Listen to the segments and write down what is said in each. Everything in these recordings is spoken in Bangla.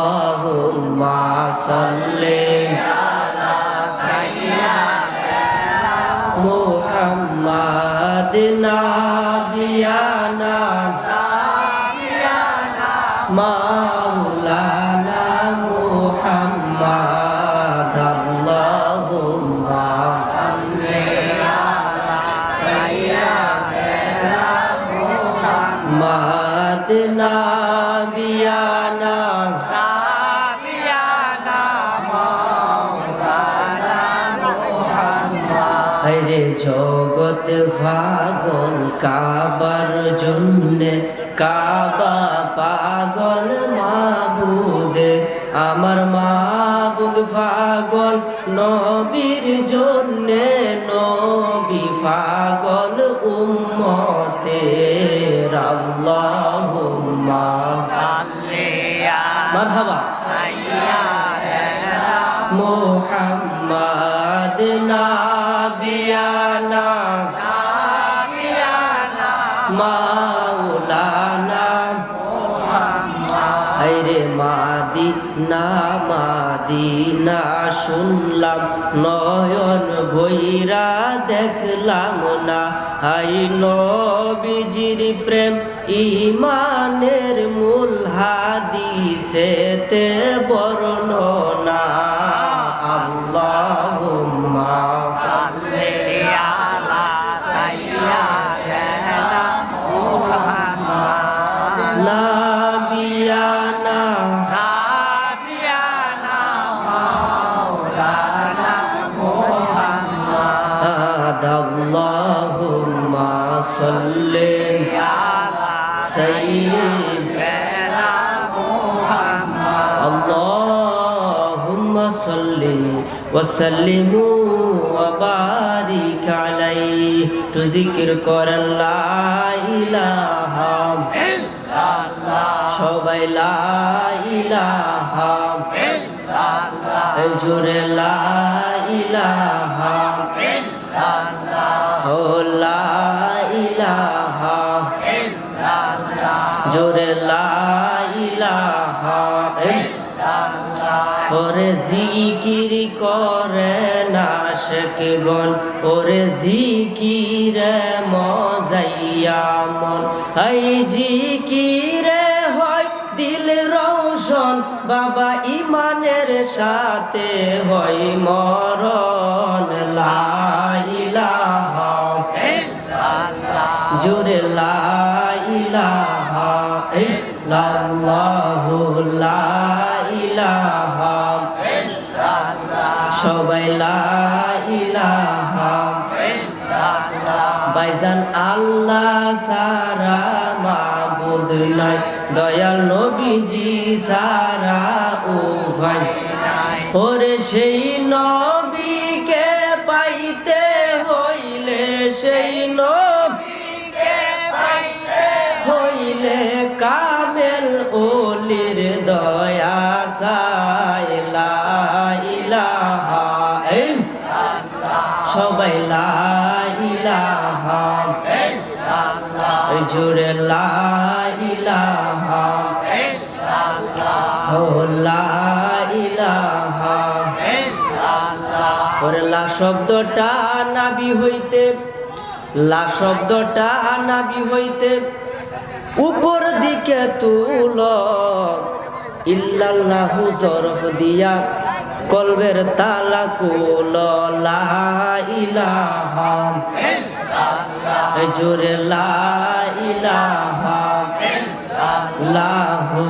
اللهم صل محمد نبينا مولانا কাবার জন্যে কাবা পাগল মাবুদে, আমার মাবুদ পাগল নবীর জন্যে, নবী পাগল উম্মতে আল্লাহুম্মা মারহাবা। মোহাম্মদ নাবিয়ানা মাদিনা মাদিনা শুনলাম, নয়ন ভৈরা দেখলাম না। হাই নবীজির প্রেম ইমানের মূল হাদিসেতে বর্ণনা। আল্লাহুম্মা নাবিয়ানা وسلم وبارك عليه تو জিকির করেন লা ইলাহা সবাই লা ইলাহা জোরে লা ইলাহা ও লা ইলাহা জোরে লা ওরে জিকির করে না শেখে গন ওরে জিকিরে মজাইয়া মন এই জিকিরে হয় দিল রোশন, বাবা ইমানের সাথে হয় মরণ। লাইলাহা জোরে লাইলাহা ইল্লাল্লাহু। সবাই বাইজান আল্লাহ সারা মাবুদ নাই। দয়াল নবীজি সারা ও ভাই ওরে সেই সবাই লা ইলাহা। জোরে লা ইলাহা। ও লা ইলাহা। ওরে লা শব্দটা নাবি হইতে, লা শব্দটা নাবি হইতে, উপর দিকে তুল। ইল্লাল্লাহু জরফ দিয়া কলবের তালা কুল ইলাহা জোরে লা ইলাহা লাহু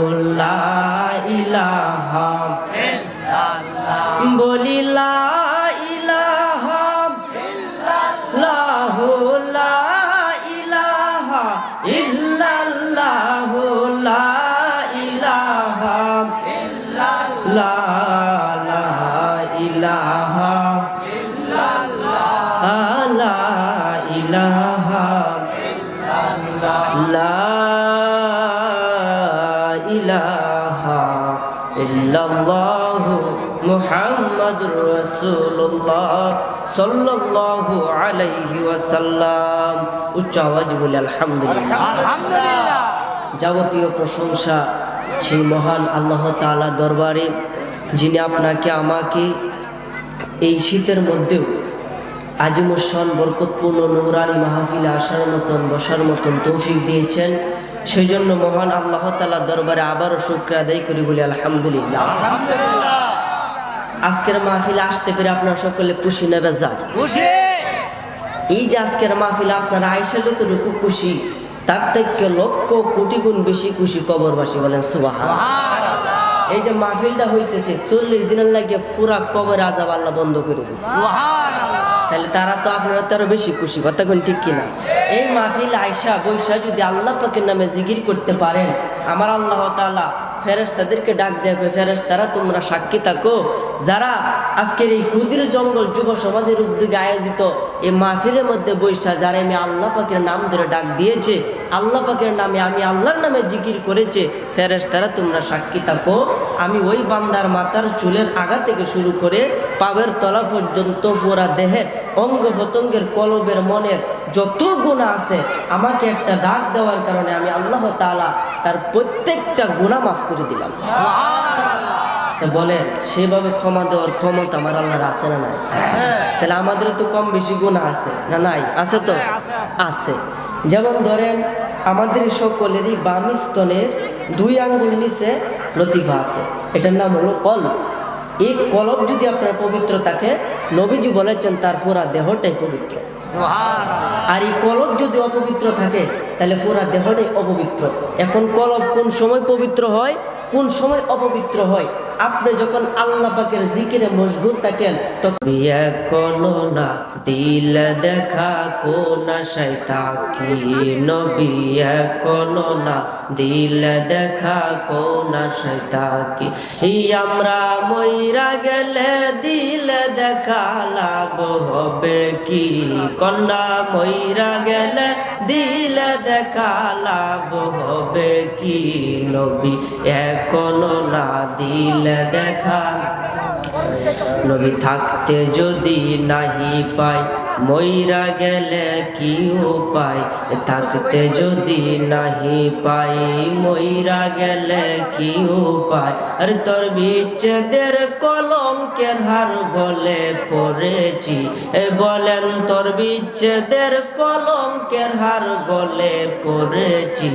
মুহাম্মাদুর রাসূলুল্লাহ সাল্লাল্লাহু আলাইহি ওয়াসাল্লাম উচ্চ আওয়াজ বলে আলহামদুলিল্লাহ যাবতীয় প্রশংসা সেই মহান আল্লাহ তাআলা দরবারে, যিনি আপনাকে, আমাকে এই শীতের মধ্যেও আজিমুসান বরকতপূর্ণ নৌরানি মাহফিলে আসার মতন বসার মতন তৌফিক দিয়েছেন। সেই জন্য মহান আল্লাহ তালা দরবারে আবারও শুক্র আদায় করি বলি আলহামদুলিল্লাহ। আজকের মাহফিলে আসতে পেরে আপনার সকলে খুশি নেবে যান এই যে আজকের মাহফিলে আপনার আয়সা যতটুকু খুশি তার থেকে লক্ষ কোটি গুণ বেশি খুশি কবরবাসী বলেন সুবাহ এই যে মাহফিলটা হইতেছে চল্লিশ দিনের লাগে পুরা কবর আজাব আল্লাহ বন্ধ করে দিচ্ছে তাহলে তারা তো আপনারা তো আরও বেশি খুশি কথা কোন ঠিক কিনা? এই মাহফিল আয়সা বৈশা যদি আল্লাহ পাকের নামে জিকির করতে পারেন আমার আল্লাহ তাআলা ফেরেশতাদেরকে ডাক দেয়া কই ফেরেশতারা, তোমরা সাক্ষী থাকো। যারা আজকের এই ক্ষুদির জঙ্গল যুব সমাজের উদ্যোগে আয়োজিত এই মাহফিলের মধ্যে বৈশা, যারা আমি আল্লাহ পাকের নাম ধরে ডাক দিয়েছে, আল্লাহ পাকের নামে আমি আল্লাহর নামে জিকির করেছে, ফেরেশতারা, তোমরা সাক্ষী থাকো। আমি ওই বান্দার মাথার চুলের আগা থেকে শুরু করে পাবের তলা পর্যন্ত পুরা দেহের অঙ্গ প্রত্যঙ্গের কলবের মনের যত গুণা আছে আমাকে একটা ডাক দেওয়ার কারণে আমি আল্লাহ তাআলা তার প্রত্যেকটা গুণা মাফ করে দিলাম। বলেন সেভাবে ক্ষমা দেওয়ার ক্ষমতা আমার আল্লাহর আছে না নাই? তাহলে আমাদের তো কম বেশি গুণা আছে না নাই? আছে তো? আছে যেমন ধরেন আমাদের সকলেরই বাম স্তনের দুই আঙ্গুল নিচে লতিফা আছে। এটার নাম হলো কল এই কলব যদি আপনার পবিত্র থাকে নবীজি বলেছেন তার পুরা দেহটাই পবিত্র। আর এই কলব যদি অপবিত্র থাকে, তাহলে পুরা দেহটাই অপবিত্র। এখন কলব কোন সময় পবিত্র হয়, কোন সময় অপবিত্র হয় আপনি যখন আল্লাহ পাকের জিকিরে মশগুল থাকেন, তখন না, দিল দেখা কোন শৈতাকি নবী? কোনো না, দিল দেখা কোন এই আমরা মইরা গেলে দিল দেখা লাভ হবে কি? কন্যা মইরা গেলে দিল দেখা লাভ হবে কি নবী? এখনও না, দিল দেখা নবী থাকতে যদি নাহি পাই মইরা গেলে কি উপায়? থাকতে যদি নাহি পাই, মইরা গেলে কি উপায়? আর তোর বিচ্ছেদের কলঙ্কের হার গলে পড়েছি। বলেন, তোর বিচ্ছেদের কলঙ্কের হার গলে পড়েছি।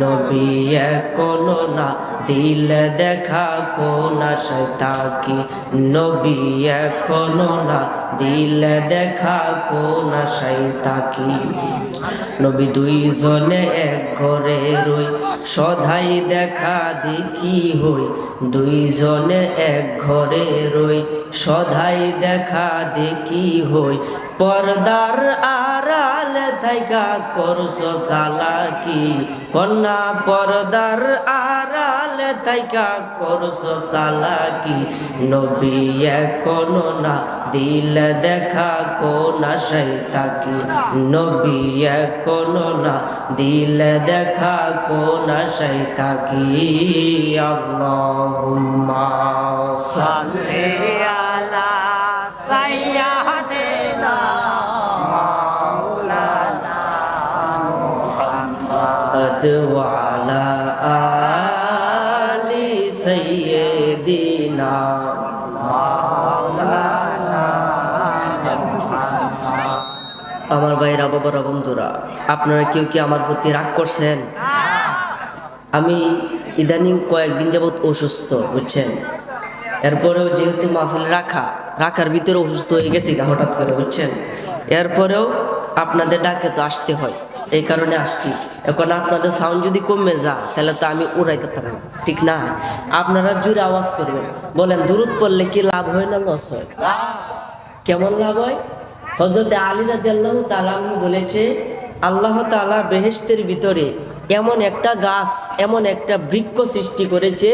নবী এখনও না দিল দেখা কোন থাকি। নবী এখনও না দিল দেখা কোন থাকি নবী দুইজনে এক ঘরে রই সধাই দেখা দেখি হই। দুইজনে এক ঘরে রই সধাই দেখা দেখি হই। পর্দার আড়াল থাইকা করছ সালাকি কন্যা পর্দার আড়াল থাইকা করছ সালাকি নবী এখনও না দিল দেখা কোন থাকি। নবী এখনও না দিল দেখা কোন থাকি। আল্লাহুম্মা সাল্লি محمد وعلى آل سيدنا আমার ভাইরা বাবারা বন্ধুরা আপনারা কেউ কি আমার প্রতি রাগ করছেন আমি ইদানিং কয়েকদিন যাবৎ অসুস্থ বুঝছেন এরপরেও যেহেতু মাহফিল রাখা রাখার ভিতরে অসুস্থ হয়ে গেছি গা হঠাৎ করে বুঝছেন এরপরেও আপনাদের ডাকে তো আসতে হয় এই কারণে আসছি। এখন আপনাদের সাউন্ড যদি কমে যা তাহলে তো আমি উড়াইতে পারব। ঠিক না? আপনারা জুড়ে আওয়াজ করবেন। বলেন, দূরত পড়লে কি লাভ হয় না লস হয়? কেমন লাভ হয়? হজরতে আলী রাজি আল্লাহ তালা বলেছে, আল্লাহ তালা বেহেস্তের ভিতরে এমন একটা গাছ, এমন একটা বৃক্ষ সৃষ্টি করেছে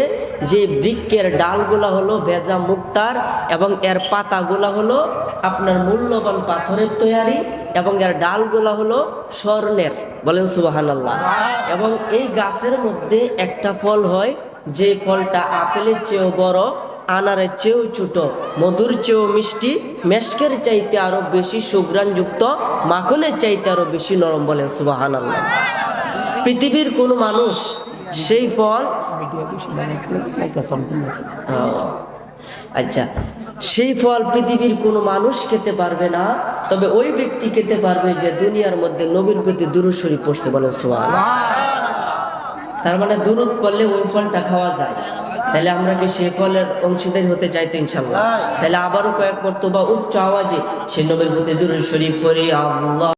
যে বৃক্ষের ডালগুলা হলো ভেজা মুক্তার এবং এর পাতাগুলা হলো আপনার মূল্যবান পাথরের তৈয়ারি এবং এর ডালগুলা হলো স্বর্ণের, বলেন সুবাহান আল্লাহ এবং এই গাছের মধ্যে একটা ফল হয়, যে ফলটা আপেলের চেয়েও বড়, আনারের চেয়েও ছোট, মধুর চেয়েও মিষ্টি, মেশকের চাইতে আরও বেশি সুগ্রাণযুক্ত মাখনের চাইতে আরও বেশি নরম, বলেন সুবাহান আল্লাহ পৃথিবীর কোনো মানুষ সেই ফল ও, আচ্ছা সেই ফল পৃথিবীর কোনো মানুষ খেতে পারবে না তবে ওই ব্যক্তি খেতে পারবে যে দুনিয়ার মধ্যে নবীর প্রতি দুরুশরী পড়ছে বলেন সোয়াল তার মানে দুরুদ পড়লে ওই ফলটা খাওয়া যায়। তাহলে আমরা কি সে ফলের অংশীদার হতে চাই তো ইনশাল্লাহ তাহলে আবারও কয়েক মর্তবা উচ্চ আওয়াজে সে নবীর প্রতি দুরুদ শরীফ পড়ি আল্লাহ।